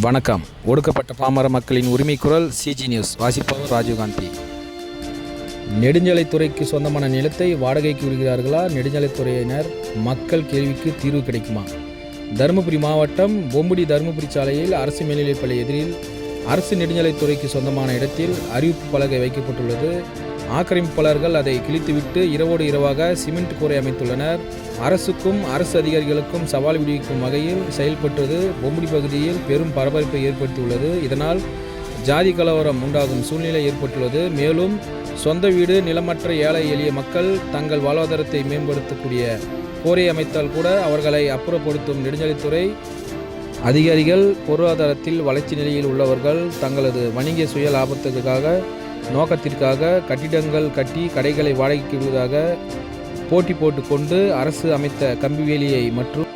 வணக்கம். ஒடுக்கப்பட்ட பாமர மக்களின் உரிமை குரல் சிஜி நியூஸ் வாசிப்பவர் ராஜீவ்காந்தி நெடுஞ்சாலைத்துறைக்கு சொந்தமான நிலத்தை வாடகைக்கு விடுகிறார்களா? நெடுஞ்சாலைத்துறையினர் மக்கள் கேள்விக்கு தீர்வு கிடைக்குமா? தருமபுரி மாவட்டம் பொம்புடி தருமபுரி சாலையில் அரசு மேல்நிலைப்பள்ளி எதிரில் அரசு நெடுஞ்சாலைத்துறைக்கு சொந்தமான இடத்தில் அறிவிப்பு பலகை வைக்கப்பட்டுள்ளது. ஆக்கிரமிப்பாளர்கள் அதை கிழித்துவிட்டு இரவோடு இரவாக சிமெண்ட் கூரை அமைத்துள்ளனர். அரசுக்கும் அரசு அதிகாரிகளுக்கும் சவால் விடுவிக்கும் வகையில் செயல்பட்டது. பொம்புடி பகுதியில் பெரும் பரபரப்பை ஏற்படுத்தியுள்ளது. இதனால் ஜாதி கலவரம் உண்டாகும் சூழ்நிலை ஏற்பட்டுள்ளது. மேலும் சொந்த வீடு நிலமற்ற ஏழை எளிய மக்கள் தங்கள் வாழ்வாதாரத்தை மேம்படுத்தக்கூடிய கோரை அமைத்தால் கூட அவர்களை அப்புறப்படுத்தும் நெடுஞ்சாலைத்துறை அதிகாரிகள் பொருளாதாரத்தில் வளர்ச்சி நிலையில் உள்ளவர்கள் தங்களது வணிக சுய லாபத்துக்காக நோக்கத்திற்காக கட்டிடங்கள் கட்டி கடைகளை வாடகைக்கு விடுவதாக போட்டி போட்டுக்கொண்டு அரசு அமைத்த கம்பிவேலியை மற்றும்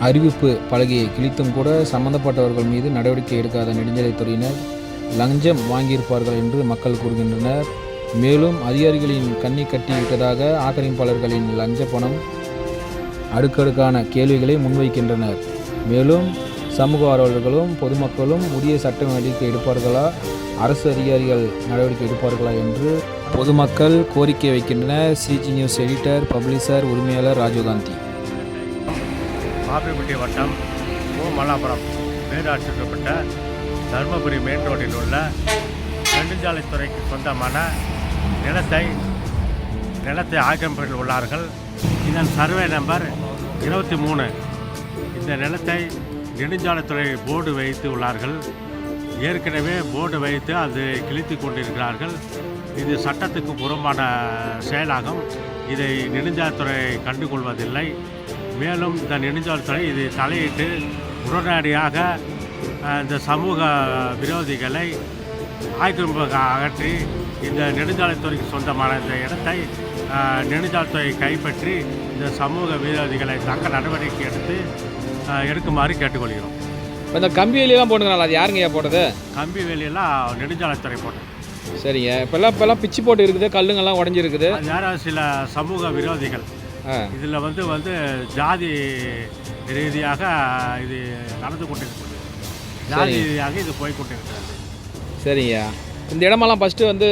அறிவிப்பு பலகையை கிழித்தும் கூட சம்பந்தப்பட்டவர்கள் மீது நடவடிக்கை எடுக்காத நெடுஞ்சாலைத்துறையினர் லஞ்சம் வாங்கியிருப்பார்கள் என்று மக்கள் கூறுகின்றனர். மேலும் அதிகாரிகளின் கண்ணி கட்டி விட்டதாக ஆக்கிரமிப்பாளர்களின் லஞ்ச பணம் அடுக்கடுக்கான கேள்விகளை முன்வைக்கின்றனர். மேலும் சமூக ஆர்வலர்களும் பொதுமக்களும் உரிய சட்ட நடவடிக்கை எடுப்பார்களா? அரசு அதிகாரிகள் நடவடிக்கை எடுப்பார்களா என்று பொதுமக்கள் கோரிக்கை வைக்கின்றனர். சிஜி நியூஸ் எடிட்டர் பப்ளிஷர் உரிமையாளர் ராஜீவ்காந்தி பாப்பிக்குட்டி வட்டம் ஓ மல்லாபுரம் பேராட்சிக்கப்பட்ட தருமபுரி மெயின் ரோட்டில் உள்ள நெடுஞ்சாலைத்துறைக்கு சொந்தமான நிலத்தை நிலத்தை ஆக்கிரமிப்பில் உள்ளார்கள். இதன் சர்வே நம்பர் இருபத்தி மூணு. இந்த நிலத்தை நெடுஞ்சாலைத்துறை போர்டு வைத்து உள்ளார்கள். ஏற்கனவே போர்டு வைத்து அது கிழித்து கொண்டிருக்கிறார்கள். இது சட்டத்துக்கு புறம்பான செயலாகும். இதை நெடுஞ்சாலைத்துறை கண்டுகொள்வதில்லை. மேலும் இந்த நெடுஞ்சாலைத்துறை இதை தலையிட்டு உடனடியாக இந்த சமூக விரோதிகளை ஆக்கிரமிப்பாக அகற்றி இந்த நெடுஞ்சாலைத்துறைக்கு சொந்தமான இந்த இடத்தை நெடுஞ்சாலைத்துறை கைப்பற்றி இந்த சமூக விரோதிகளை தக்க நடவடிக்கை எடுத்து எடுக்குமாறு கேட்டுக்கொள்கிறோம். இப்போ இந்த கம்பி வேலியெல்லாம் போட்டுக்கிறாங்களா அது யாருங்கய்யா போட்டது? கம்பி வேலியெல்லாம் நெடுஞ்சாலைத்துறை போட்டது. சரிங்க. இப்போல்லாம் இப்போல்லாம் பிச்சு போட்டு இருக்குது கல்லுங்கெல்லாம் உடஞ்சிருக்குது. யாரும் சில சமூக விரோதிகள். இதில் வந்து வந்து ஜாதி ரீதியாக இது நடந்து கொண்டிருக்கிறது ஜாதி ரீதியாக இது போய் கொண்டிருக்கிறது. சரிங்கய்யா இந்த இடமெல்லாம் ஃபஸ்ட்டு வந்து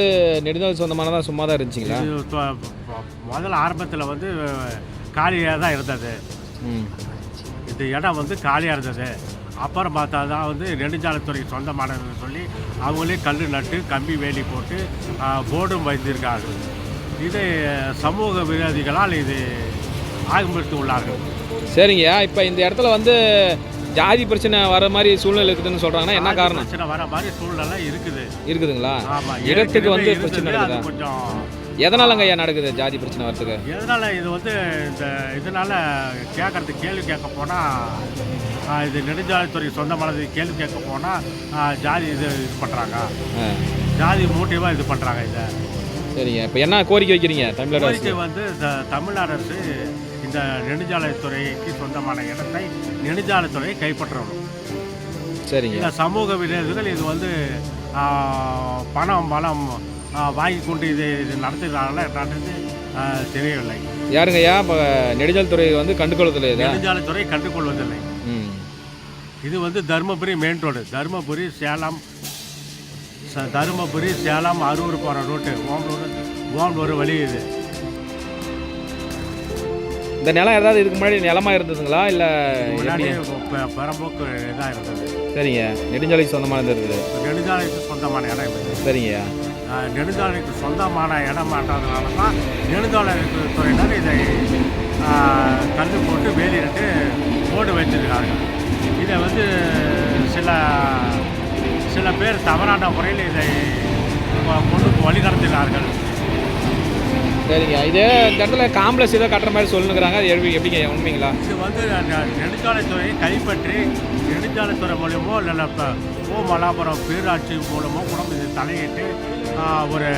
நெடுஞ்சாலை சொந்தமானதான் சும்மா தான் இருந்துச்சுங்களா முதல்ல ஆரம்பத்தில் வந்து காலியாக தான் இருந்தது. ம். இந்த இடம் வந்து காலியாக இருந்தது. அப்புறம் பார்த்தா தான் வந்து நெடுஞ்சாலைத்துறைக்கு சொந்தமானதுன்னு சொல்லி அவங்களே கல் நட்டு கம்பி வேலி போட்டு போர்டும் வைத்திருக்கார்கள். இது சமூக விரோதிகளால் இது ஆகம்பித்து உள்ளார்கள். சரிங்கய்யா இப்போ இந்த இடத்துல வந்து ஜாதி பிரச்சனை வர மாதிரி சூழ்நிலை இருக்குதுன்னு சொல்கிறாங்கன்னா என்ன காரணம்? பிரச்சனை வர மாதிரி சூழ்நிலை இருக்குது. இருக்குதுங்களா? ஆமாம் இடத்துக்கு வந்து பிரச்சனை கொஞ்சம் எதனாலங்க ஐயா நடக்குது ஜாதி பிரச்சனை வரதுக்கு எதனால் இது வந்து இந்த இதனால் கேட்கறது கேள்வி கேட்க போனால் இது நெடுஞ்சாலைத்துறை சொந்தமானது கேள்வி கேட்க போனால் ஜாதி இது இது பண்ணுறாங்க ஜாதி மூட்டியமாக இது பண்ணுறாங்க இதை. சரிங்க. இப்போ என்ன கோரிக்கை வைக்கிறீங்க தமிழக அரசு? வந்து இந்த தமிழ்நாடு அரசு இந்த நெடுஞ்சாலைத்துறைக்கு சொந்தமான இடத்தை நெடுஞ்சாலைத்துறையை கைப்பற்றணும். சரிங்க. இந்த சமூக விரோதிகள் இது வந்து பணம் பலம் வாங்கி கொண்டு இது இது நடத்துகிறாங்களா ஆ, தெரியவில்லை. யாருங்க ஐயா இப்போ நெடுஞ்சாலைத்துறை வந்து கண்டுகொள்ளதில்லை இதை? நெடுஞ்சாலைத்துறை கண்டுகொள்வதில்லை. இது வந்து தருமபுரி மெயின் ரோடு தருமபுரி சேலம் தருமபுரி சேலம் அரூர் போகிற ரோட்டு ஓம்லூர் ஓம்லூர் வழி இது. இந்த நிலம் ஏதாவது இதுக்கு முன்னாடி நிலமா இருந்ததுங்களா? இல்லை முன்னாடி பெரம்போக்கு இதாக இருந்தது. சரிங்க. நெடுஞ்சாலைக்கு சொந்தமானது இருக்குது நெடுஞ்சாலைக்கு சொந்தமான இடம் சரிங்கய்யா. ஆஹ் நெடுஞ்சாலைக்கு சொந்தமான இடமாட்டதுனால தான் நெடுஞ்சாலைத்துறையினர் இதை கல் போட்டு வேலியிட்டு போட்டு வைத்திருக்கிறார்கள் இதை வந்து சில சில பேர் தவறான முறையில் இதை கொண்டு வழிநடத்தினார்கள் சரிங்க. இது இந்த இடத்துல காம்ப்ளெக்ஸ் ஏதோ கட்டுற மாதிரி சொல்லுங்கிறாங்க. அது எப்படி எப்படிங்க உண்மைங்களா? இது வந்து ந- நெடுஞ்சாலைத்துறையை கைப்பற்றி நெடுஞ்சாலைத்துறை மூலியமோ இல்லை இப்போ ஓ மலாபுரம் பேராட்சி மூலமோ கூட இது தலையிட்டு ஒரு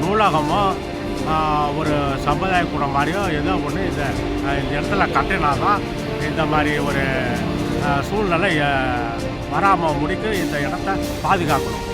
நூலகமோ ஒரு சமுதாய கூட மாதிரியோ ஏதோ ஒன்று இந்த இந்த இடத்துல கட்டினா தான் இந்த மாதிரி ஒரு சூழ்நிலை வராமல் முடிக்க இந்த இடத்த பாதுகாக்கணும்.